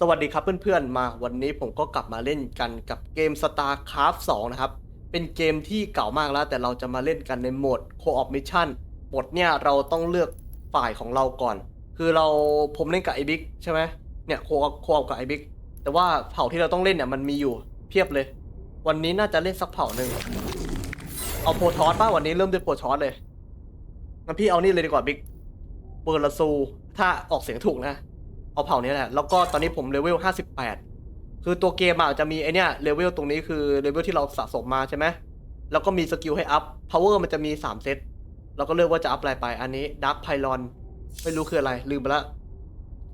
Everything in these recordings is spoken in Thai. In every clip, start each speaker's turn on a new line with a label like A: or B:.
A: สวัสดีครับเพื่อนๆ มาวันนี้ผมก็กลับมาเล่นกันกับเกม StarCraft 2 นะครับ เป็นเกมที่เก่ามากแล้ว แต่เราจะมาเล่นกันในโหมด Co-op Mission โหมดเนี่ยเราต้องเลือกฝ่ายของเราก่อน คือเราผมเล่นกับไอ้บิ๊กใช่ไหมเนี่ยโคโคกับไอ้บิ๊กแต่ว่าเผ่าที่เราต้องเล่นเนี่ยมันมีอยู่เพียบเลย วันนี้น่าจะเล่นสักเผ่าหนึ่งเอาโพทอสป่ะวันนี้เริ่มด้วยโพทอสเลยงั้นพี่เอานี่เลยดีกว่าบิ๊กเบอร์ลาซูถ้าออกเสียงถูกนะ เอาเผ่านี้แหละ แล้วก็ตอนนี้ผมเลเวล58คือตัวเกมอะจะมีไอเนี้ยเลเวลตรงนี้คือเลเวลที่เราสะสมมาใช่ไหมแล้วก็มีสกิลให้อัพ power มันจะมี3เซตเราก็เลือกว่าจะอัพอะไรไปอันนี้ dark pylon ไม่รู้คืออะไรลืมไปละ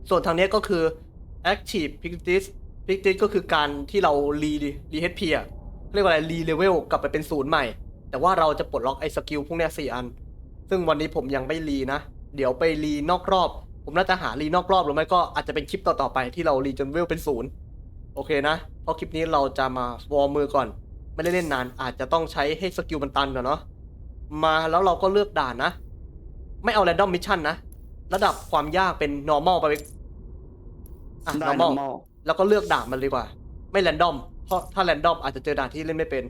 A: ส่วนทางนี้ก็คือ active pictis pictis ก็คือการที่เรารีรี HP อะเรียกว่าอะไรรีเลเวลกลับไปเป็นศูนย์ใหม่ แต่ว่าเราจะปลดล็อกไอ้สกิลพวกเนี้ยสี่อัน ซึ่งวันนี้ผมยังไม่รีนะ เดี๋ยวไปรีนอกรอบ ผมน่าจะหารีนอกรอบหรือไม่ก็อาจจะเป็นคลิปต่อๆไปที่เรารีจนเวลเป็นศูนย์โอเคนะ เพราะคลิปนี้เราจะมาวอร์มมือก่อน ไม่ได้เล่นนาน อาจจะต้องใช้ให้สกิลมันตันก่อนเนาะ มาแล้วเราก็เลือกด่านนะ ไม่เอาแรนดอมมิชชั่นนะ ระดับความยากเป็น normal ไปอะ
B: ได้
A: normal
B: normal
A: แล้วก็เลือกด่านมันเลยดีกว่า ไม่แรนดอม เพราะถ้าแรนดอมอาจจะเจอด่านที่เล่นไม่เป็น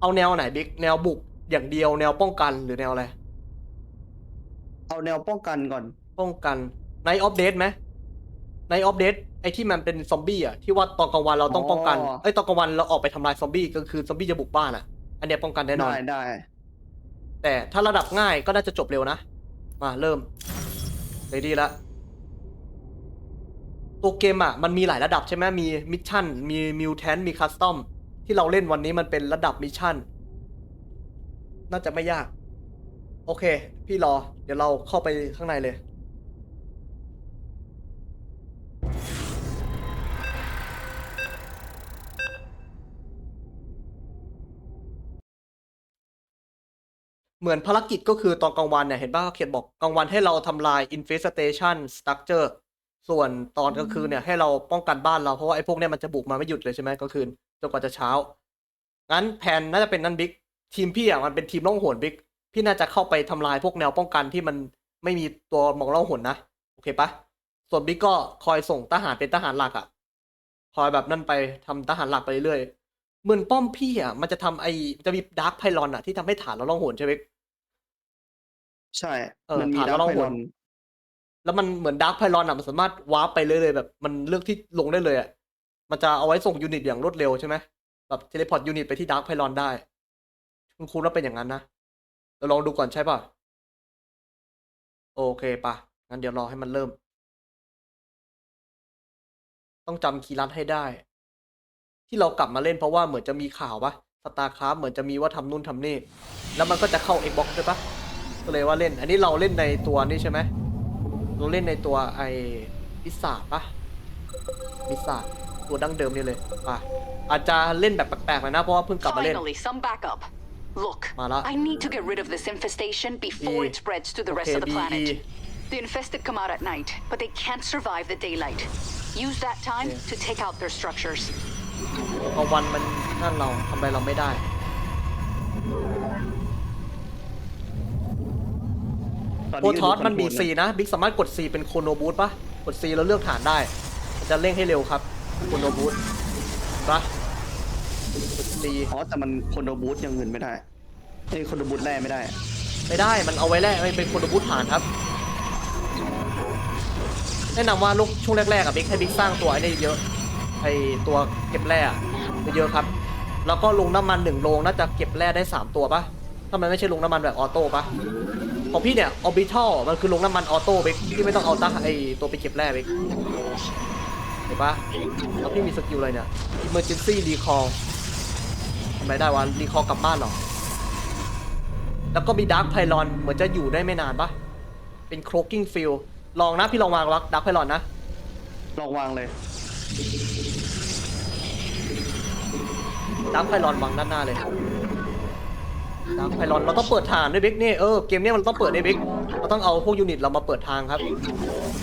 A: เอาแนวไหนบิ๊ก แนวบุกอย่างเดียว แนวป้องกันหรือแนวอะไร
B: เอาแนวป้องกันก่อน
A: ป้องกันในออฟเดตไหมในออฟเดตไอที่มันเป็นซอมบี้อะที่ว่าตอนกลางวันเราต้องป้องกัน
B: อ๋อ
A: ไอยตอนกลางวันเราออกไปทำลายซอมบี้ก็คือซอมบี้จะบุกบ้านอะ อันเนี้ยป้องกันแน่นอน
B: ได้ได้
A: แต่ถ้าระดับง่ายก็น่าจะจบเร็วนะ มาเริ่มเลยดีละตัวเกมอะ มันมีหลายระดับใช่ไหมมีมิชชั่น มีมิวแทนมีคัสตอม ที่เราเล่นวันนี้มันเป็นระดับมิชชั่น น่าจะไม่ยาก โอเค พี่รอ เดี๋ยวเราเข้าไปข้างในเลย เหมือนภารกิจก็คือตอนกลางวันเนี่ย เห็นป่ะเขาเขียนบอกกลางวันให้เราทำลาย infestation structure ส่วนตอนกลางคืนเนี่ยให้เราป้องกันบ้านเรา เพราะว่าไอ้พวกเนี้ยมันจะบุกมาไม่หยุดเลยใช่ไหมกลางคืนจนกว่าจะเช้า งั้นแผนน่าจะเป็นนั่นบิ๊กทีมพี่อะมันเป็นทีมล่องหนบิ๊กพี่น่าจะเข้าไปทำลายพวกแนวป้องกันที่มันไม่มีตัวมองล่องหนนะโอเคปะส่วนบิ๊กก็คอยส่งทหารเป็นทหารหลักอะคอยแบบนั่นไปทำทหารหลักไปเรื่อย เหมือนป้อมพี่อะ มันจะทำไอจะมีดาร์คไพลอนอะที่ทำให้ฐานเราล่องหนใช่ไหม
B: ใช่
A: เออ
B: มันมี
A: ผ่าน
B: ดั
A: แล้
B: บ
A: วเรา
B: ไพ
A: ห
B: ล
A: ว
B: อน น
A: แล้วมันเหมือนดาร์คไพลอนอะมันสามารถวาร์ปไปเรื่อยๆแบบ มันเลือกที่ลงได้เลยอะมันจะเอาไว้ส่งยูนิตอย่างรวดเร็วใช่ไหมแบบเทเลพอร์ตยูนิตไปที่ดาร์คไพลอนได้คุณครูว่าเป็นอย่างนั้นนะเราลองดูก่อนใช่ป่ะ โอเคป่ะ งั้นเดี๋ยวรอให้มันเริ่ม ต้องจำคีย์ลัดให้ได้ ที่เรากลับมาเล่นเพราะว่าเหมือนจะมีข่าวปะสตาร์คราฟเหมือนจะมีว่าทำนู่นทำนี่ แล้วมันก็จะเข้า Xbox ด้วยปะก็เลยว่าเล่น อันนี้เราเล่นในตัวนี่ใช่ไหมเราเล่นในตัวไอพิซซ่าปะพิซซ่าตัวดั้งเดิมนี่เลยป่ะอาจจะเล่นแบบแปลกๆหน่อยนะเพราะว่าเพิ่งกลับมาเล่น
C: Finally, some backup. Look,
A: Mala.
C: I need to get rid of this infestation before
A: E.
C: it spreads to the rest
A: Okay,
C: of the planet.
A: BE.
C: The infested come out at night, but they can't survive the daylight. Use that time
A: Yeah.
C: to take out their structures.
A: กลางวันมันนั่นเราทำอะไรเราไม่ได้
B: ตอน
A: โพ
B: นี้
A: ทอสมันมี
B: ดูค
A: C นะ บิ๊กสามารถกด C เป็นโคโนบูทปะกด C แล้วเลือกฐานได้มันจะเร่งให้เร็วครับ โคโนบูทปะกด C
B: อ๋อแต่มันคอนโดบูทอย่างอื่นไม่ได้ไอ้คอนโดบูทแร่ไม่ได้
A: ไม่ได้ มันเอาไว้แรกมันเป็นโคโนบูทฐานครับ แนะนำว่าลูกช่วงแรกๆอะบิ๊กให้บิ๊กสร้างตัวไอ้นี่เยอะ ไอตัวเก็บแร่อะเยอะครับ แล้วก็ลงน้ำมันหนึ่งโลงน่าจะเก็บแร่ได้สามตัวปะถ้ามันไม่ใช่ลงน้ำมันแบบออโต้ปะของพี่เนี่ยออบิทัลมันคือลงน้ำมันออโต้บิ๊กที่ไม่ต้องเอาตั้งไอตัวไปเก็บแร่บิ๊กเห็นปะแล้วพี่มีสกิลอะไรเนี่ย emergency recall ทำไมได้วะ recall กลับบ้านเหรอ แล้วก็มีดาร์ p ไพลอนเหมือนจะอยู่ได้ไม่นานปะเป็นโครกิ้งฟิลลองนะพี่ลองวางวักดาร์ p ไพลอนนะ
B: ลองวางเลย
A: ดาร์ p ไพลอนวางด้านหน้าเลยดาร์ p ไพลอนเราต้องเปิดทางด้วยบิ๊กนี่เออเกมนี้มันต้องเปิดด้วยบิ๊กเราต้องเอาพวกยูนิตเรามาเปิดทางครับ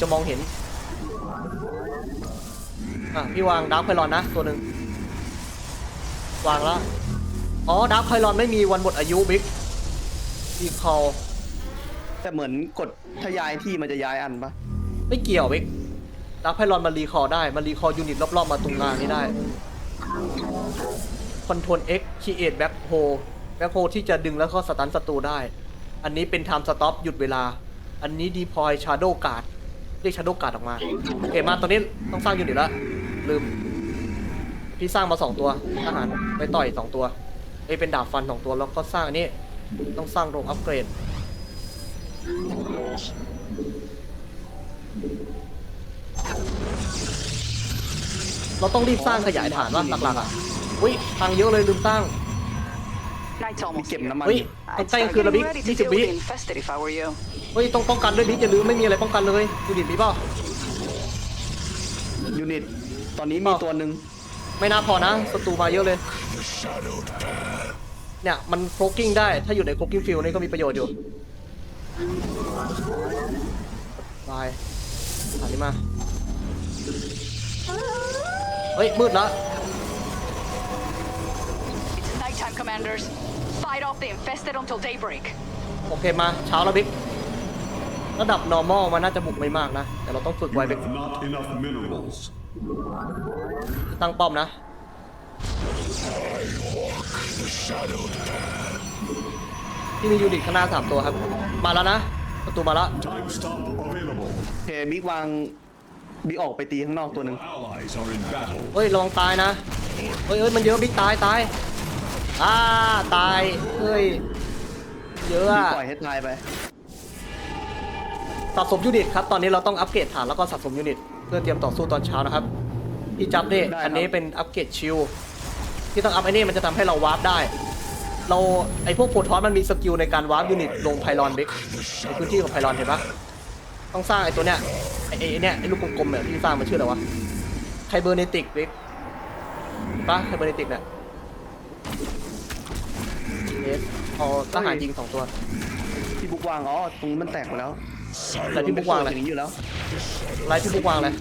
A: จะมองเห็นอะพี่วางดาร์ p ไพลอนนะตัวหนึ่งวางแล้วอ๋อดาร์ p ไพลอนไม่มีวันหมดอายุบิ๊กดีคอล
B: แต่เหมือนกดถ้าย้ายที่มันจะย้ายอันปะ
A: ไม่เกี่ยวบิ๊กดักไพลอนมารีคอร์ได้มารีคอร์ยูนิตรอบๆมาตรงกลางนี้ได้ คอนโทรล X Create Back h o l Back h o l ที่จะดึงแล้วก็สตันศัตรูได้ อันนี้เป็น Time Stop หยุดเวลา อันนี้ Deploy Shadow Guard เรียก Shadow Guard ออกมา โอเคมาตอนนี้ต้องสร้างยูนิตแล้ว ลืม พี่สร้างมาสองตัวทหารไปต่อยสองตัวเอยเป็นดาบฟันสองตัวแล้วก็สร้างอันนี้ ต้องสร้างโรงอัปเกรด เราต้องรีบสร้างขยายฐานว่าหลักๆอะ อุ้ยตังค์เยอะเลยลืมตั้ง
C: Night's
B: มี
C: almost
B: เก็บ
C: here.
B: น้ำมัน
A: เฮ้ย
B: อยู่
A: ต้อง
C: I'd
A: ใกล้
C: start
A: คือระบิ
C: getting ready to
A: ยี่สิบ
C: deal
A: วิ
C: with the infested if I were you.
A: เฮ้ยต้องป้องกันด้วยดิอย่าลืมไม่มีอะไรป้องกันเลยดูดิมีเปล่า
B: ยูนิต ตอนนี้มีตัวหนึ่ง
A: ไม่น่าพอนะศัตรูมาเยอะเลย เนี่ยมันโคกกิ้งได้ถ้าอยู่ในโคกกิ้งฟิลนี่ก็มีประโยชน์อยู่บายอันนี้มา เฮ้ยมืดแล้ว
C: It's nighttime, commanders. Fight off the infested until daybreak.
A: โอเคมาเช้าแล้วบิ๊กระดับ normal มันน่าจะบุกไม่มากนะ แต่เราต้องฝึก
D: You
A: ไว้บิ๊ก
D: have not enough minerals.
A: ตั้งป้อมนะ ที่มียูนิตข้างหน้าสามตัวครับ มาแล้วนะ ประตูมาแล้ว
D: Time stop available.
B: โอเคบิ๊กวางบิ๊กออกไปตีข้างนอกตัวหนึ่ง
D: Allies are in battle.
A: เฮ้ยระวังตายนะ เฮ้ยเฮ้ยมันเยอะบิ๊กตายตาย อ่าตาย เฮ้ย เยอะ
B: บิ๊
A: อะ
B: กปล่อยให้ตายไป
A: สะสมยูนิตครับ ตอนนี้เราต้องอัปเกรดฐานแล้วก็สะสมยูนิต เพื่อเตรียมต่อสู้ตอนเช้านะครับ พี่จับนี่
B: ได้ครับ
A: อันนี้เป็นอัปเกรดชิลที่ต้องอัพไอ้นี่มันจะทำให้เราวาร์ปได้ เราไอพวกโพทอสมันมีสกิลในการวาร์ปยูนิตลงไพลอนบิ๊กในพื้นที่ของไพลอนเห็นปะต้องสร้างไอตัวเนี้ยไอไอ้เนี่ยไอลูกกลมๆเนี่ยที่สร้างมันชื่ออะไรวะไคเบอร์เนติกบิ๊กปะไคเบอร์เนติกเนี่ย เอสเอาทหารยิงสองตัว
B: ที่บุ๊กวางอ๋อตรงนี้มันแตกไปแล้ว
A: แต่พี่บุ๊กวางอะไร
B: มันเปิดอย่างนี้อยู่แล้ว
A: ไลท์พี่บุ๊กวางเลย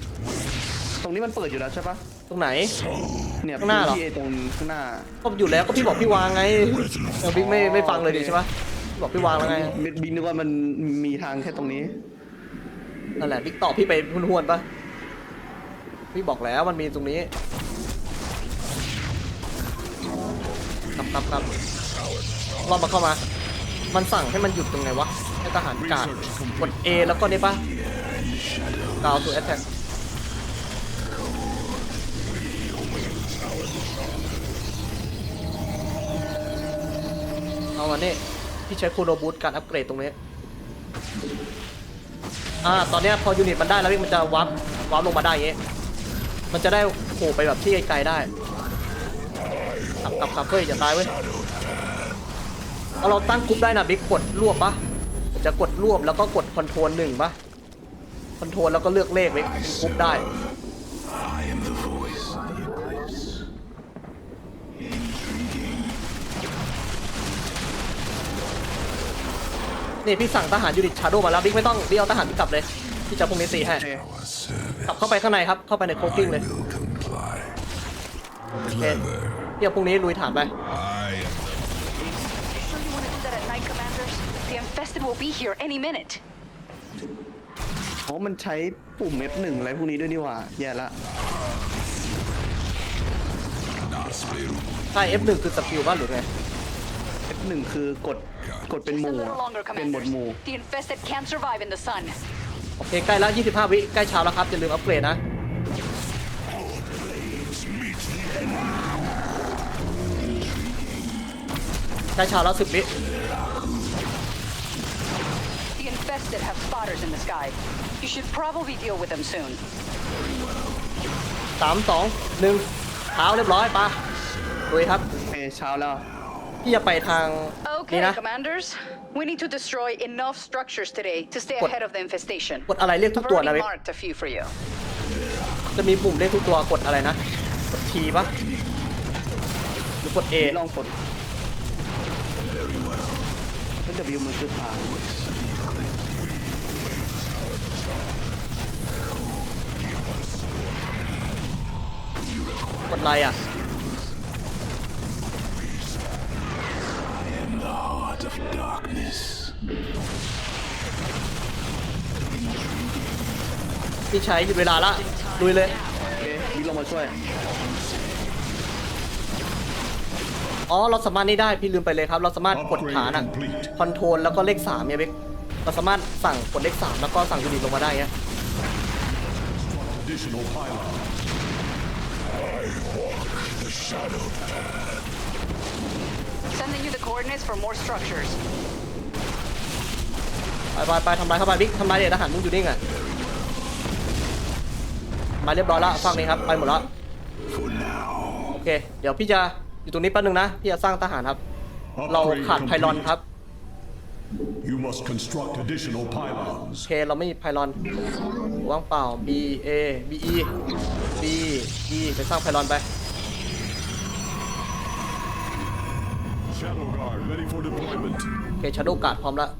B: ตรงนี้มันเปิดอยู่แล้วใช่ปะ
A: ตรงไหน
B: เนี่ย
A: ข้างหน้าเหรอ
B: พื้ที่ไอ้ตรงข้างหน้า
A: ก็อยู่แล้วก็พี่บอกพี่วางไงเออบิ๊กไม่ไม่ฟังเลยดิใช่ปะพี่บอกพี่วางแล้วไง
B: บิ๊กนึกว่ามันมีทางแค่ตรงนี้
A: นั่นแหละบิ๊กตอบพี่ไปห้วนๆปะพี่บอกแล้วมันมีตรงนี้ครับครับครับ รอบมาเข้ามา มันสั่งให้มันหยุดตรงไหนวะให้ทหารกาดกด A แล้วก็นี่ปะกาวตัวแอตแทกเอามานี่พี่ใช้คูโรบูทการอัปเกรดตรงนี้ อ่า ตอนเนี้ยพอยูนิตมันได้แล้วมันจะวับวับลงมาได้อย่างงี้มันจะได้โผล่ไปแบบที่ไกลๆได้ขับขับขับเฮ้ยอย่าตายเว้ย เอาเราตั้งกรุ๊ปได้นะบิ๊กกดรวบปะจะกดรวบแล้วก็กดคอนโทรลหนึ่งปะคอนโทรลแล้วก็เลือกเลขไว้เป็นกรุ๊ปได้ นี่พี่สั่งทหารยูนิตชาโดมาแล้วบิ๊กไม่ต้องบิ๊กเอาทหารพี่กลับเลยพี่จะพวกนี้ตีให้
B: โอเค
A: กลับเข้าไปข้างในครับเข้าไปในโคกิ้งเลยโอเคเดี๋ยวพรุ่งนี้ลุยฐานไป
C: will be here any minute.
B: เพราะมันใช้ปุ่ม F1 อะไรพวกนี้ด้วยนี่หว่า แย่ละ
A: ใช่ F1 คือสกิลบ้านหรือไง
B: F1 คือกดกดเป็นห
C: Just a
B: มู่
C: little longer,
B: เป็นหมวด
C: commanders.
B: หมู่
C: The infested can't survive in the sun.
A: โอเค ใกล้แล้ว 25 วิใกล้เช้าแล้วครับ อย่าลืมอัปเกรดนะ ใกล้เช้าแล้ว 10 วิ
C: The infested have spotters in the sky. You should probably deal with them soon.
A: 3 2 1เท้าเรียบร้อยปะลุยครับ
B: โอเคเช้าแล้ว
A: พี่จะไปทาง
C: Okay,
A: นี่นะ
C: commanders. We need to destroy enough structures today to stay
A: What?
C: ahead of the infestation.
A: กดอะไรเรียกทุก
C: I've
A: ตัวนะ
C: already
A: เว้ย
C: marked a few for you.
A: จะมีปุ่มเรียกทุกตัวกดอะไรนะ กด T ปะหรือกด A
B: ลองกด แล้ว W มันคือทาง
A: กดอะไรอะ
D: Heart of darkness.
A: พี่ใช้หยุดเวลาละลุยเลย
B: โอเคบิ๊กลงมาช่วย
A: อ๋อ เราสามารถนี่ได้ พี่ลืมไปเลยครับ เราสามารถกดฐานอะคอนโทรลแล้วก็เลขสามเนี่ยเบกเราสามารถสั่งกดเลขสามแล้วก็สั่งยูนิตลงมาได้เงี้ย
D: Additional pylon.
C: Sending you the coordinates for more structures.
A: ไปไปไปทำลายเข้าไปบิ๊กทำลายเด็ทหารมึงอยู่นิ่งอะมาเรียบร้อยแล้วฝั่งนี้ครับไปหมดแล้วโอเค เดี๋ยวพี่จะอยู่ตรงนี้แป๊บนึงนะพี่จะสร้างทหารครับ เราขาดไพลอนครับ
D: You must construct additional
A: โอ
D: pylons.
A: เคเราไม่มีไพลอนว่างเปล่า B A B E B E ไปสร้างไพลอนไป
D: Shadow Guard ready for deployment.
A: โอเคชาร์โดการ์ดพร้อมแล้ว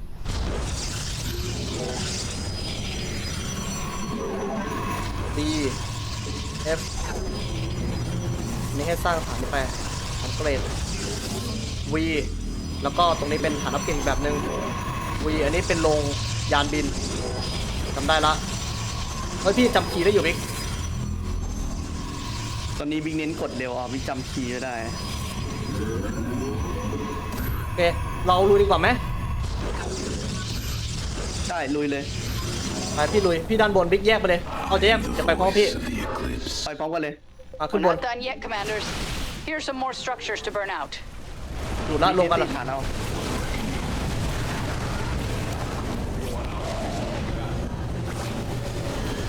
A: D F นี่ให้สร้างฐานนี้ไปฐานเกรด V แล้วก็ตรงนี้เป็นฐานรับเก่งอีกแบบหนึ่ง V อันนี้เป็นโรงยานบินจำได้ละเฮ้ยพี่จำคีย์ได้อยู่บิ๊ก
B: ตอนนี้บิ๊กเน้นกดเร็วอะบิ๊กจำคีย์ไม่ได้
A: โอ เค เราลุยดีกว่าไหม
B: ได้ลุยเลย
A: ไปพี่ลุย พี่ด้านบนบิ๊กแยกไปเลย เอาจะแยกจะไปพร้อมพี่
B: ไปพร้อมกันเลย
A: อะขึ้
C: We're
A: นบน
C: not done yet, commanders. Here's some more structures to burn out.
A: อยู่ละลงกัน
B: ติ
A: ละ
B: ดฐานเอา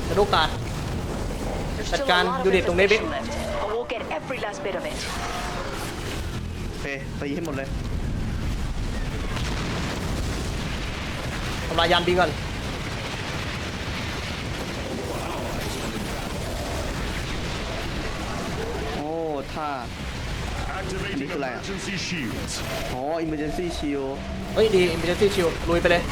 A: ชาร์โดการ์ด
C: There's
A: จัด
C: still
A: การ
C: a lot of
A: ยูนิตตรงนี้บิ๊ก
C: information left, but we'll get every last bit of it.
B: โอเคตีให้หมดเลยำ
A: ลายยานบินก่อน
B: โอ้ท่า
D: Activating
B: Nikolai.
D: emergency shields.
B: อ๋อ emergency shield
A: เฮ้ยดี emergency shield ลุยไปเลย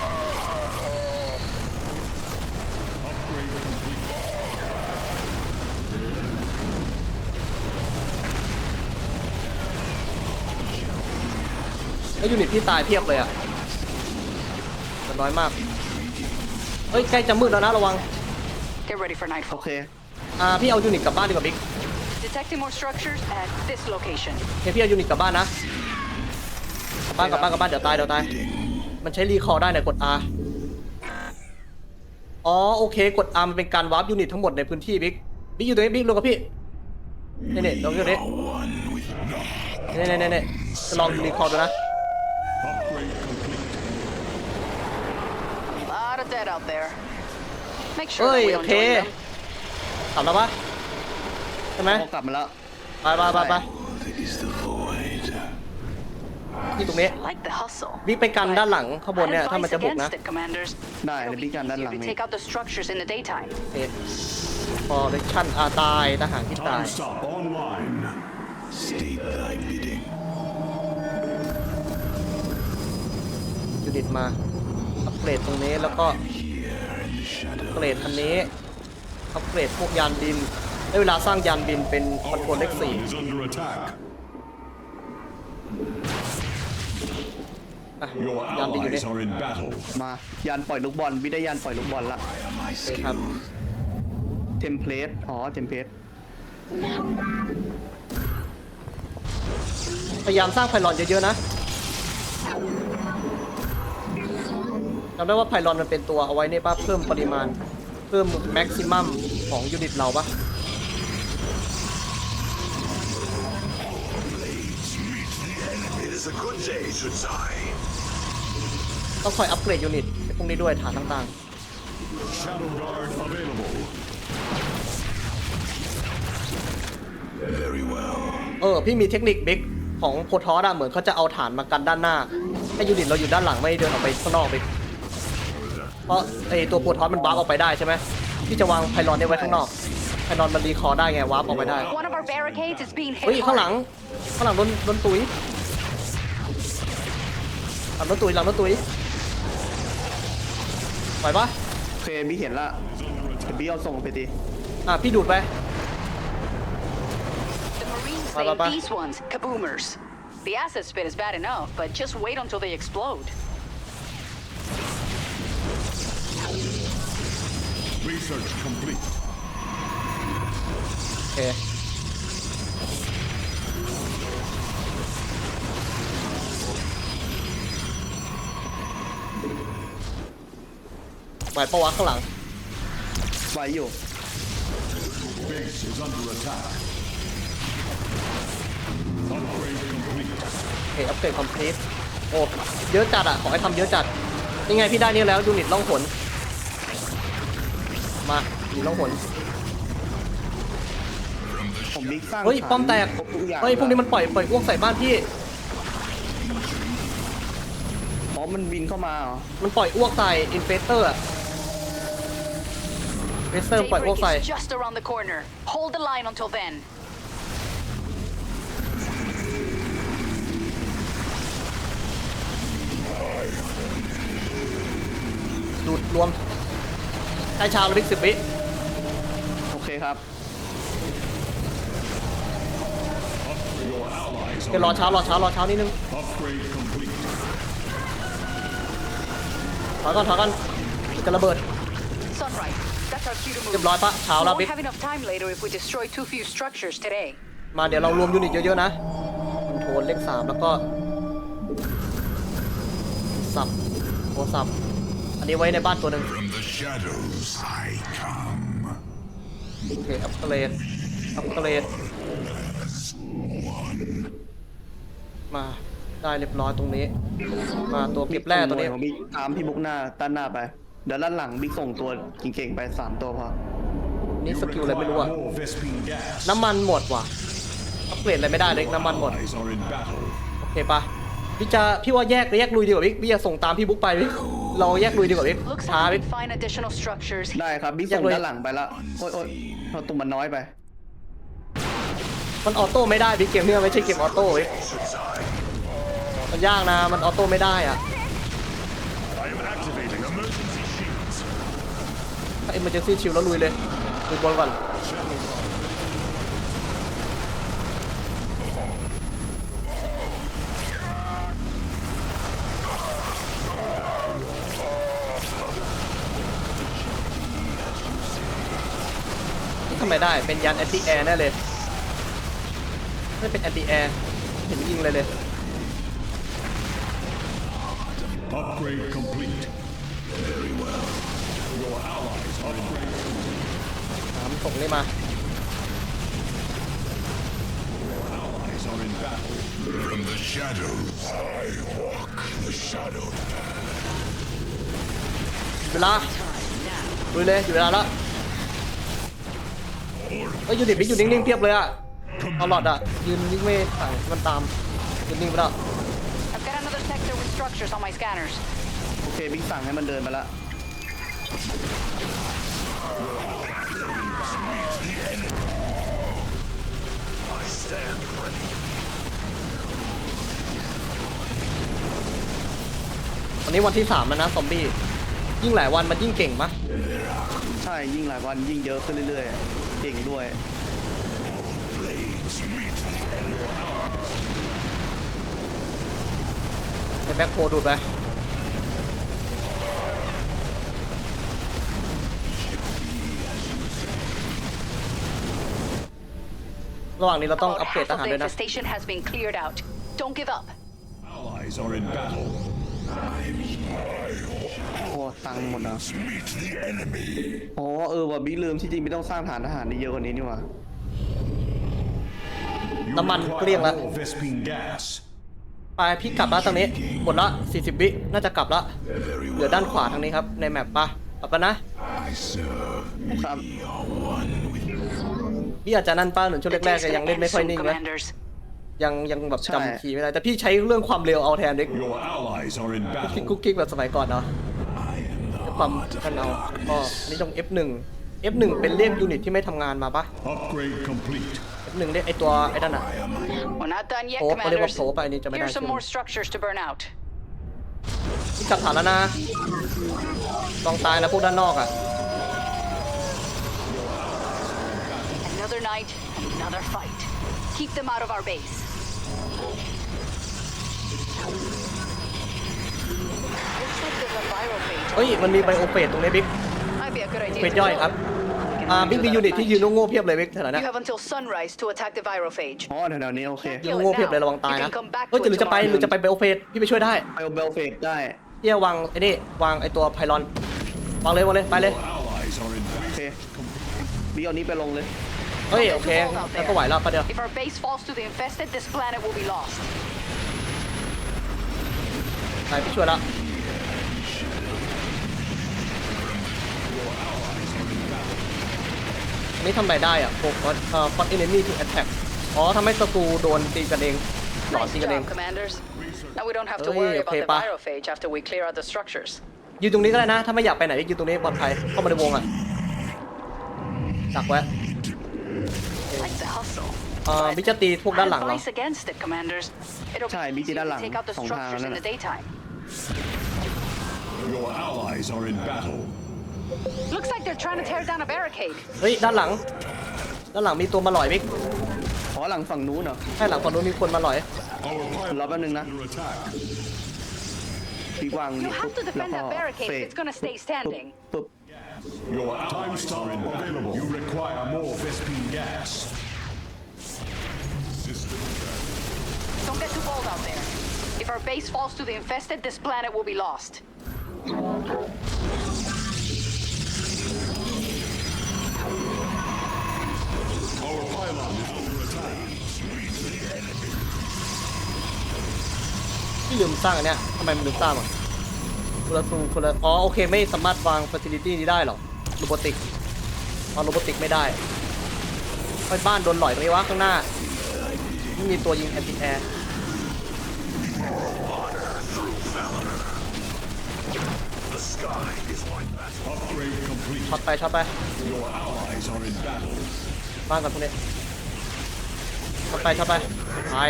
A: แล้วยูนิตพี่ตายเพียบเลยอะแต่ น้อยมาก เฮ้ยใกล้จะมืดแล้วนะระวัง
C: Get ready for
B: โอ
C: nightfall.
B: เค
A: อ่าพี่เอายูนิตกลับบ้านดีกว่าบิ๊ก
C: Detecting more structures at this location.
A: โอเคพี่เอายูนิตกลับบ้านนะกลับบ้านกลับบ้านกลับบ้านเดี๋ยวตายเดี๋ยวตาย มันใช้รีคอร์ได้เนี่ยกด R อ๋อโอเคกด R มันเป็นการวาร์ปยูนิตทั้งหมดในพื้นที่บิ๊ก บิ๊กอยู่ตรงนี้บิ๊กลงกับพี่นี่นี่ลงอยู่นี่นี่นี่นี่นี่จะลองรีคอร์ดูนะ
D: Upgrade complete.
C: A lot of dead out there. Make sure
A: Oi,
C: that we don't
A: okay.
C: join them.
A: กลับแล้วปะใช่ไหม
B: พอกลับมาแล้ว
A: ไปไปไปไปที่ตรงนี้
C: I like the hustle.
A: บิ๊กไปกันด้านหลังข้างบน
C: I
A: เนี่ยถ้ามัน
C: advise
A: จะบุกนะ
C: against it, commanders.
B: ได้
C: It'll
B: เดี๋ยว
C: be
B: บิ๊กกันด้านห
C: easier
B: ลัง
C: to
B: นี่
C: take out the structures in the daytime.
A: โอเคพอเดชั่นอาตายทหารที่ตาย
D: Time stop online. State thy bidding.
A: ยูนิตมาอัป เกรดตรงนี้แล้วก็อัปเกรดอันนี้อัปเกรดพวกยานบินได้เวลาสร้างยานบินเป็นคอน
D: Our
A: โทรลเลขสี่
D: pylon is under attack.
A: อะ
D: Your
A: ยานบินอยู่นี่
D: allies are in battle.
B: มายานปล่อยลูกบอลบิ๊กได้ยานปล่อยลูกบอลละ
A: โอเคครับ
B: เทมเพลตอ๋อเทมเพลต
A: พยายามสร้างไพลอนเยอะๆนะ จำได้ว่าไพลอนมันเป็นตัวเอาไว้เนี่ยป่ะเพิ่มปริมาณ เพิ่มแม็กซิมัมของยูนิตเราป่ะต้องคอยอัปเกรดยูนิตพวกนี้ด้วยฐานต่าง
D: Shadow Guard available.
E: Very well.
A: ๆเออ พี่มีเทคนิคบิ๊กของโพทอสอะเหมือนเขาจะเอาฐานมากันด้านหน้า ให้ยูนิตเราอยู่ด้านหลังไม่เดินออกไปข้างนอกบิ๊ก เพราะไอตัวโพทอสมันวาร์ปออกไปได้ใช่ไหมพี่จะวางไพลอนเนี่ยไว้ข้างนอกไพลอนมันรีคอร์ได้ไงวาร์ปออกไปได้
C: One of our barricades is being
A: เฮ้ย
C: hit
A: ข้างหลัง
C: hard.
A: ข้างหลังโดนโดนตุยหลังโดนตุยหลังโดนตุยไหวปะ
B: โอเคบิ๊กเห็นละเดี๋ยวบิ๊กเอาส่งไปดี
A: อะพี่ดูดไป
C: The Marines
A: Ba, ba,
C: say
A: ba.
C: these ones kaboomers. The acid spit is bad enough, but just wait until they explode.
D: Research complete.
A: โอเคไหวปะวะข้างหลัง
B: ไว้อยู่
D: Base is under attack. Upgrade complete.
A: โอเคอัปเกรดคอมพลีทโอ้ เยอะจัดอะ ขอให้ทำเยอะจัด ยังไงพี่ได้นี่แล้วยูนิตล่องหน มายูนิตล่องหน
B: ผมบิ๊กสร้าง
A: เฮ้ย
B: ฐาน
A: ป้อมแตก
B: ครบทุอย่าง
A: เฮ้ยพวกนี้มันปล่อยปล่อยอ้วกใส่บ้านพี่
B: อ๋อมันบินเข้ามาเหรอ
A: มันปล่อยอ้วกใส่อินเฟสเตอร์อะเฟสเตอร์ปล่อยอ้วก
C: Daybreak
A: ใส่
C: is just around the corner. Hold the line until then.
A: ดูดรวม ใช้ชาวลิกสิบวิ
B: โอเคครับ
D: Your allies
A: เดี๋ยวรอเช้ารอเช้ารอเช้านิดนึง
D: Upgrade complete.
A: ถอยก่อนถอยก่อนจะระเบิด
C: Sunrise. That's our cue to
A: เรีย
C: move.
A: บร้อยปะเช้า
C: We
A: แล้ว
C: won't
A: บิ๊ก
C: have enough time later if we destroy too few structures today.
A: มาเดี๋ยวเรารวมยูนิตเยอะๆนะคอนโทรลเลขสามแล้วก็สับโทรสับ อันนี้ไว้ในบ้านตัวหนึ่ง
D: From the shadows I come.
A: โอเคอัปเกรดอัปเกรดมาได้เรียบร้อยตรงนี้ มาตัวเก็บแร่ตัวนี้
B: ของบิ๊กตามพี่บุ๊กหน้าด้านหน้าไป เดี๋ยวด้านหลังบิ๊กส่งตัวเก่งๆไปสามตัวพอ
A: นี่สกิลอะไรไม่รู้อะ
D: More Vespine gas.
A: น้ำมันหมดว่ะอัปเกรดอะไรไม่ได้เลยน้ำมันหมด
D: Allies are in battle.
A: โอเคปะพี่จะพี่ว่าแยกแยกลุยดีกว่าพี่พี่จะส่งตามพี่บุ๊กไปพี่ เราแยกลุยดีกว่าพี่
C: Looks
A: ช้า
C: like we
A: พี่
C: can find additional structures.
B: ได้ครับบิ๊ก
A: อยา
B: ส่
A: ก
B: ง
A: เลย
B: ด้านหลังไปละโอ๊ยโอ๊ยเพราะตัวมันน้อยไป
A: มันออโต้ไม่ได้พี่เกมเนี้ไม่ใช่เกมออโต้พี่
E: Should side.
A: มันยากนะ มันออโต้ไม่ได้อะ
E: I am activating emergency shields.
A: ถ้า emergency shield แล้วลุยเลยลุยบอลก่อนนี่ทำ ไมได้ เป็นยัน anti air แน่เลยไม่เป็น anti air เห็นยิงเลยเลย
D: Upgrade complete. Very well. Your allies are in great
A: น้ำส่งนี่มา
D: allies are in battle. From the shadows I walk the shadow.
A: เวลาลุยเลยอยู่เวลาแล้ว เอ้ยยูนิตพี่อยู่นิ่งๆเพียบเลยอะเอาหลอดอะยืนนิ่งไม่ต่างมันตามยืนนิ่งไปแล้ว
C: I've got another sector with structures on my scanners.
B: โอเคบิ๊กสั่งให้มันเดินไปละ
E: I stand ready.
A: วันนี้วันที่สามแล้วนะซอมบี้ยิ่งหลายวันมันยิ่งเก่งปะ
B: ใช่ยิ่งหลายวันยิ่งเยอะขึ้นเรื่อยๆ เก่งด้วย
E: Blades meet.
A: ในแบ็คโฮดูดไประหว่างนี้เราต้อง
C: About
A: อัปเกรด
C: half
A: ท
C: of
A: หาร
C: the
A: ด้วยนะ
C: infestation has been cleared out. Don't give up.
D: Allies are in battle.
B: โอ้ตังค์หมดนะ
E: Meet the enemy.
B: อ๋อเออว่ะบิ๊กลืมที่จริงไม่ต้องสร้างฐานทหารได้เยอะกว่านี้นี่หว่า
D: You
A: น้ำมัน
D: require
A: เกลี้ยงละ
D: more Vespine gas.
A: ไปพี่กลับแล้วทางนี้หมดละ 40 วิน่าจะกลับละ
D: Very
A: เหลือด้านขวาทางนี้ครับ ในแมปปะกลับแล้วนะ
D: I serve.
B: ครับ
D: One with
A: พี่อาจจะนั่นป้าหนุนช่วง
C: The
A: แรก
C: day's
A: ๆก็ยัง
C: gonna
A: เล่น
C: end
A: ไม่ค่อย
C: soon,
A: นิ่งนะ
C: commanders.
A: ยังยังแบบ
B: ใช่
A: จำคีย์ไม่ได้ แต่พี่ใช้เรื่องความเร็วเอาแทนเด็ก
D: your allies are in
A: คลิก
D: battle.
A: กุ๊กกิ๊กแบบสมัยก่อนเนาะ
D: I am the
A: ความ
D: heart of
A: กันเอาก็
D: darkness.
A: อันนี้ต้อง F1 F1 เป็นเรียกยูนิตที่ไม่ทำงานมาปะ
D: Upgrade complete.
A: F1 เรียกไอตัวไอ้นั่นอะ
C: We're not done yet,
A: โผล่เขาเรียกว่า
C: commanders.
A: โผล่ไปอันนี้จะไม่ได้
C: Here's some
A: ใช่ไหม
C: more structures to burn out.
A: พี่กลับฐานแล้วนะต้องตายนะพวกด้านนอกอะ
C: Another night, another fight. Keep them out of our base. Looks like there's a viral page.
A: เฮ้ย มันมีไบโอเฟสตรงนี้บิ๊ก
C: Might be a Good idea.
A: เป็นย่อยครับอ่า บิ๊กมียูนิตที่ยืนโง่ๆเพียบเลยบิ๊กแถวนั้น
C: You
A: นะ
C: have until sunrise to attack the virophage.
B: อ๋อแถวๆนี้โอเค
A: ยืนโง่ๆเพียบเลยระวังตายนะ เฮ้ยหรือจะไปหรือจะไปเบลเฟสพี่ไปช่วยได้
B: ไปเบลเฟกได้
A: พี่จะวางไอ้นี่วางไอ้ตัวไพลอน วางเลยวางเลยไปเลย
D: Allies are in
B: โอ
D: battle.
B: เคบีเอานี้ไปลงเลย
A: เฮ้ยโอเค แล้วก็ไหวแล้วปะเดี๋ยว
C: If our base falls to the infested, this planet will be lost.
A: ไปพี่ช่วยละ นี่ทำไรได้อะพวกเอ่อ hot enemy to attack อ๋อทำให้ศัตรูโดนตีกันเองหลอน
C: Nice
A: ตีกันเอง
C: job, commanders. Now we don't have to
A: Oi,
C: worry about
A: okay
C: the
A: pa.
C: virophage after we clear out the structures.
A: ยืนตรงนี้ก็ได้นะ ถ้าไม่อยากไปไหนยืนตรงนี้ปลอดภัยเข้ามาในวงอะดักไว้
C: Like the hustle.
A: เอ่อบิ๊กจะตีพวกด้านหลัง
C: I
A: เหรอ
C: advise against it, commanders. It'll
B: ใช่
C: be
B: มีจี
C: easier
B: ด้านห
C: to
B: ลัง
C: take out the
B: สองทาง
C: structures
B: นั่
C: in
B: น
C: the
B: น่ะ
C: daytime.
D: Your allies are in battle.
C: Looks like they're trying to tear down a barricade.
A: เฮ้ย ด้านหลัง ด้านหลังมีตัวมาหลอยบิ๊ก
B: อ๋อหลังฝั่งนู้นเหรอ
A: ใช่หลังฝั่งนู้นมีคนมาหลอย
D: Our
B: รอแป๊บนึงนะ
D: under attack.
B: พี่วาง
C: You
B: นี่
C: have to
B: ปุ๊บแล้ว
C: defend
B: ก็
C: that barricade
B: เฟ
C: if
B: ก
C: it's gonna stay standing.
B: ปุ๊บ
D: Your allies are in available. You require more Vespine gas. System
C: Don't get too bold out there. If our base falls to the infested, this planet will be lost.
A: ที่ลืมสร้างอันเนี้ยทำไมมันลืมสร้างอะคนละซูคนละอ๋อโอเคไม่สามารถวาง facility นี้ได้หรอโรบอติกวางโรบอติกไม่ได้ไอ้บ้านโดนหลอยตรงนี้วะข้างหน้าไม่มีตัวยิงแอนติแอร์ช็อตไปช็อตไปบ้านกันตรงนี้ ช็อตไปช็อตไปตาย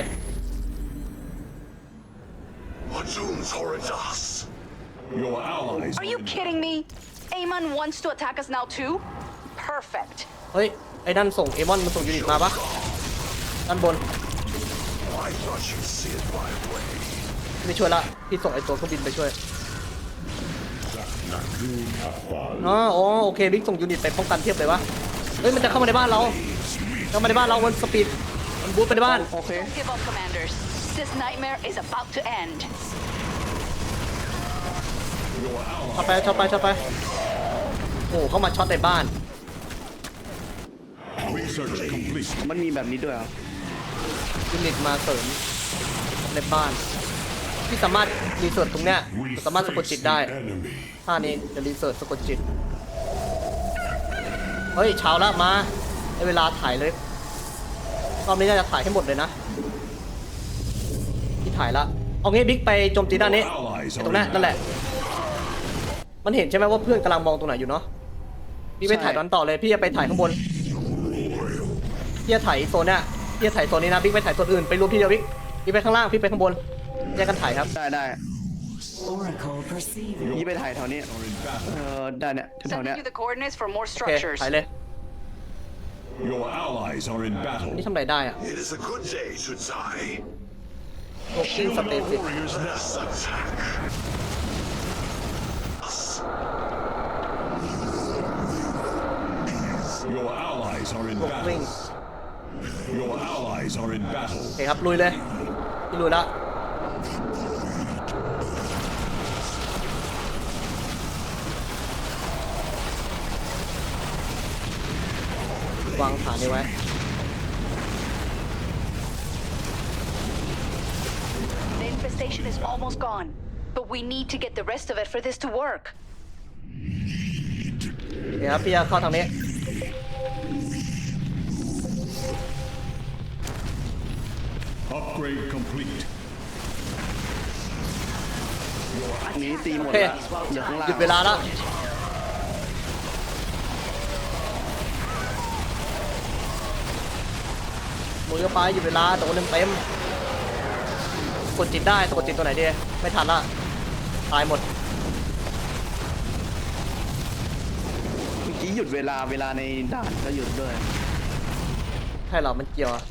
E: Platoons Horridas.
D: Your allies
C: Are you kidding me? Amon wants to attack us now too? Perfect.
A: เฮ้ย ไอ้นั่นส่งเอมอนมันส่งยูนิตมาปะด้านบน
E: I thought you'd see it my way.
A: ไม่ช่วยละ พี่ส่งไอ้ตัวเครื่องบินไปช่วยอ๋ออ๋อโอเคบิ๊กส่งยูนิตไปป้องกันเทียบเลยวะ เฮ้ย มันจะเข้ามาในบ้านเรา เข้ามาในบ้านเรามันสปีด มันบูทไปในบ้าน
B: โอเค
C: Don't give up, commanders. This nightmare is about to end.
A: ช็อตไปช็อตไปช็อตไป โอ้เข้ามาช็อตในบ้าน
D: research complete.
B: มันมีแบบนี้ด้วยเหรอ
A: ยูนิตมาเสริมในบ้านที่สามารถรีเสิร์ชตรงเนี้ย
D: We
A: สามารถสะกด
D: face
A: จิตได้
D: the enemy.
A: ท่านี้จะรีเสิร์ชสะกดจิต เฮ้ยเช้าละมาได้เวลาถ่ายเลย รอบนี้น่าจะถ่ายให้หมดเลยนะที่ถ่ายละเอางี้บิ๊กไปโจมตีด้านนี้ไอ้ตรงนั้นนั่นแหละ มันเห็นใช่ไหมว่าเพื่อนกำลังมองตรงไหนอยู่เนาะพี่ไปถ่ายตอนต่อเลยพี่จะไปถ่ายข้างบนพี่จะถ่ายโซนเนี้ยพี่จะถ่ายโซนนี้นะบิ๊กไปถ่ายโซนอื่นไปรวมที่เดียวบิ๊กพี่ไปข้างล่างพี่ไปข้างบนแยกกันถ่ายครับ
B: ได้ได้
F: Oracle perceiving.
B: ยี่ไปถ่ายแถวนี้เออได้เนี่ยแถว
C: Sending
B: เนี้ย
C: you the coordinates for more
A: โอเค
C: structures.
A: ถ่ายเลย
D: Your allies are in battle.
A: นี่ทำอะไรได้อะ
E: It is a good day, Shudzai.
A: โอกิ้งสเตติ
D: Warriors
E: Let us attack.
D: Your allies are in
A: พวกวิ่ง
D: battle. Your allies are in battle.
A: โอเคครับ ลุยเลย พี่ลุยละ วางฐานนี้ไว้
C: The infestation is almost gone, but we need to get the rest of it for this to work.
A: โอเคครับพี่จะเข้าทางนี้
D: Upgrade complete.
B: อันนี้ตีหม
A: โอ
B: ด
A: เค
B: ละเหลือข้างล่าง
A: หยุ ดเวลาละมือไปหยุดเวลาโดนเต็มเต็มๆกดจิตได้กดจิตตัวไหนดีไม่ทันละตายหมด
B: เมื่อกี้หยุดเวลาเวลาในด่านก็หยุดด้วย
A: ใช่เหรอมันเกี่ยวอะ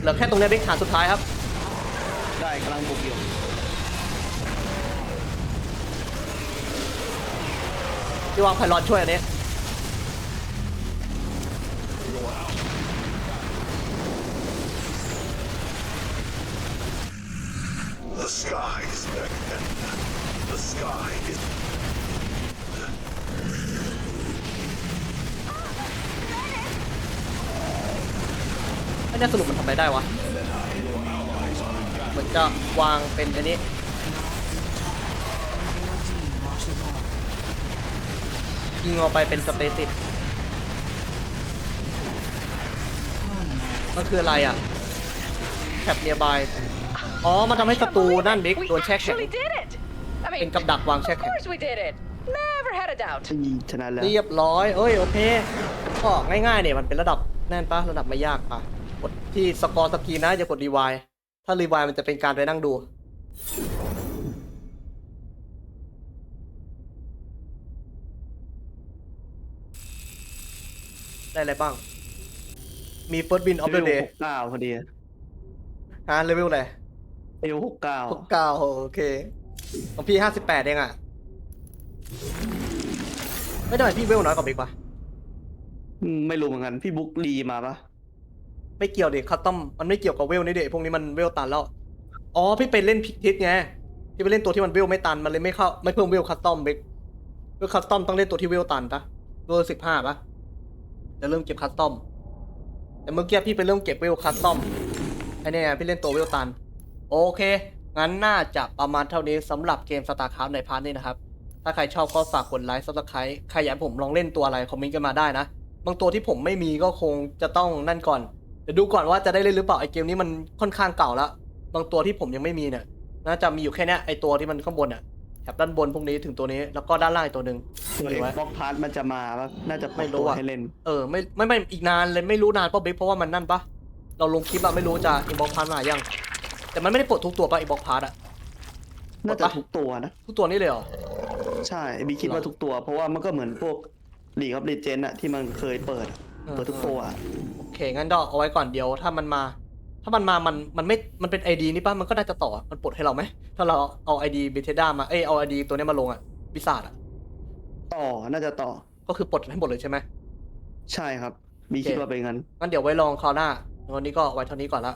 A: เหลือแค่ตรงนี้บิ๊กฐานสุดท้ายครับ
B: ได้กำลังบุกอยู่
A: พี่วางไพลอนช่วยอันนี้ อันนี้สรุปมันทำอะไรได้วะ เหมือนจะวางเป็นอันนี้ ยิงออกไปเป็นสเตติสมันคืออะไรอะแคปเนียบาย อ๋อ มันทำให้ศัตรูนั่นบิ๊ก
C: We
A: โดนแช่แข็ง
C: actually did it. I
A: เป็น
C: mean,
A: กับดักวางแช่
C: of
A: แข็ง
C: course we did it. Never had a doubt.
B: จะยิงชนะแล้ว
A: เรียบร้อย เอ้ย โอเคก็ง่ายๆเนี่ยมันเป็นระดับแน่นปะระดับไม่ยากปะกด ที่สกอร์สกรีนนะอย่ากดรีไวล์ถ้ารีไวล์มันจะเป็นการไปนั่งดู ได้อะไรบ้าง มี first win of the
B: เลเว
A: day
B: ลหกเก้าพอดี
A: ฮะเลเวลอะไร
B: เลเวลหกเก้า
A: หกเก้าโอเค ของพี่ห้าสิบแปดเองอะ ไม่ได้พี่เวลน้อยกว่าบิ๊กปะ
B: อืมไม่รู้เหมือนกัน พี่บุ๊กรีมาปะ
A: ไม่เกี่ยวเดิคัสตอมมันไม่เกี่ยวกับเวลนี่เด็กพวกนี้มันเวลตันแล้ว อ๋อพี่ไปเล่นพิกทิศไงพี่ไปเล่นตัวที่มันเวลไม่ตันมันเลยไม่เข้าไม่เพิ่มเวลคัสตอมบิ๊กเวลคัสตอมต้องเล่นตัวที่เวลตันปะเวลสิบห้าปะจะเริ่มเก็บคัสตอมแต่เมื่อกี้พี่ไปเริ่มเก็บเวลคัสตอมไอเนี่ยพี่เล่นตัวเวลตัน โอเค งั้นน่าจะประมาณเท่านี้สำหรับเกม StarCraft ในพาร์ทนี้นะครับ ถ้าใครชอบก็ฝากกดไลค์ Subscribe ใครอยากผมลองเล่นตัวอะไร คอมเมนต์กันมาได้นะ บางตัวที่ผมไม่มีก็คงจะต้องนั่นก่อน เดี๋ยวดูก่อนว่าจะได้เล่นหรือเปล่าไอเกมนี้มันค่อนข้างเก่าแล้วบางตัวที่ผมยังไม่มีเนี่ยน่าจะมีอยู่แค่เนี้ยไอตัวที่มันข้างบนอะแถบด้านบนพวกนี้ถึงตัวนี้แล้วก็ด้านล่างอีกตัวหนึ่ง
B: ตัวเอ็
A: เห็นไหม
B: กบ็อกพาร์ทมันจะมาปะน่าจะ
A: ไม่รู้
B: ตัว
A: อะ
B: ให้เล่น
A: เออไม่ไม่ไม่อีกนานเลยไม่รู้นานป่ะบิ๊กเพราะว่ามันนั่นปะเราลงคลิปอะไม่รู้จะอินบ็อกพาร์ทมายัง แต่มันไม่ได้ปลดทุกตัวปะอินบ็อกพาร์ทอะ
B: น่าจะทุกตัวนะ
A: ทุกตัวนี้เลยเหรอ
B: ใช่บีคิดว่าทุกตัว เพราะว่ามันก็เหมือนพวกลีกออฟเลเจนอะที่มันเคยเปิด
A: เออ
B: เปิดทุกตัวอะ
A: โอเค งั้นก็เอาไว้ก่อนเดียว ถ้ามันมา ถ้ามันมา มัน มันไม่ มันเป็นไอดีนี่ป่ะ มันก็น่าจะต่อ มันปลดให้เราไหม ถ้าเราเอาไอดีเบเทด้ามา เอ้ย เอาไอดีตัวเนี้ยมาลงอะวิสาดอะ
B: ต่อ น่าจะต่อ
A: ก็คือปลดให้หมดเลยใช่ไหม
B: ใช่ครับบีคิดว่าเป็นงั้น
A: งั้นเดี๋ยวไว้ลองคราวหน้า วันนี้ก็ไว้เท่านี้ก่อนละ